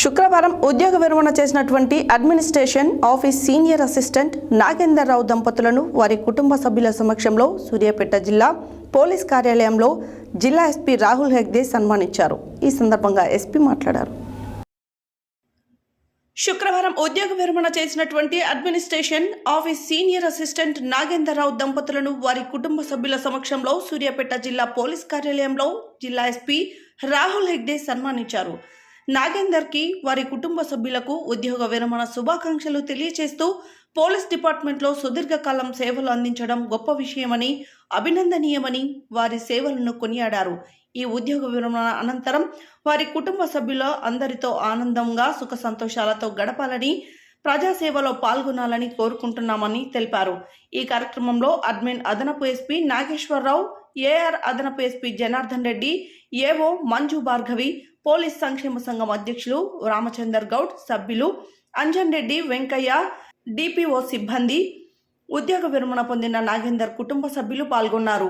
శుక్రవారం ఉద్యోగ విరమణ చేసినటువంటి administration office senior assistant Nagender Rao దంపతులను వారి కుటుంబ సభ్యుల సమక్షంలో సూర్యాపేట జిల్లా పోలీస్ కార్యాలయంలో జిల్లా ఎస్పీ రాహుల్ హెగ్దే సన్మానించారు. ఈ సందర్భంగా ఎస్పీ మాట్లాడారు. శుక్రవారం ఉద్యోగ విరమణ చేసినటువంటి administration office senior assistant Nagender Rao దంపతులను వారి కుటుంబ సభ్యుల సమక్షంలో సూర్యాపేట జిల్లా పోలీస్ కార్యాలయంలో జిల్లా ఎస్పీ రాహుల్ హెగ్డే సన్మానించారు. నాగేందర్కి వారి కుటుంబ సభ్యులకు ఉద్యోగ విరమణ శుభాకాంక్షలు తెలియజేస్తూ పోలీస్ డిపార్ట్మెంట్లో సుదీర్ఘకాలం సేవలు అందించడం గొప్ప విషయమని అభినందనీయమని వారి సేవలను కొనియాడారు. ఈ ఉద్యోగ విరమణ అనంతరం వారి కుటుంబ సభ్యుల అందరితో ఆనందంగా సుఖ సంతోషాలతో గడపాలని ప్రజాసేవలో పాల్గొనాలని కోరుకుంటున్నామని తెలిపారు. ఈ కార్యక్రమంలో అడ్మిన్ అదనపు ఎస్పీ నాగేశ్వరరావు ఏఆర్ అదనపు SP Janardhan Reddy AO Manju Bhargavi police సంక్షేమ సంఘం అధ్యక్షులు రామచందర్ గౌడ్ సభ్యులు అంజన్ రెడ్డి వెంకయ్య డిపిఓ సిబ్బంది ఉద్యోగ విరమణ పొందిన నాగేందర్ కుటుంబ సభ్యులు పాల్గొన్నారు.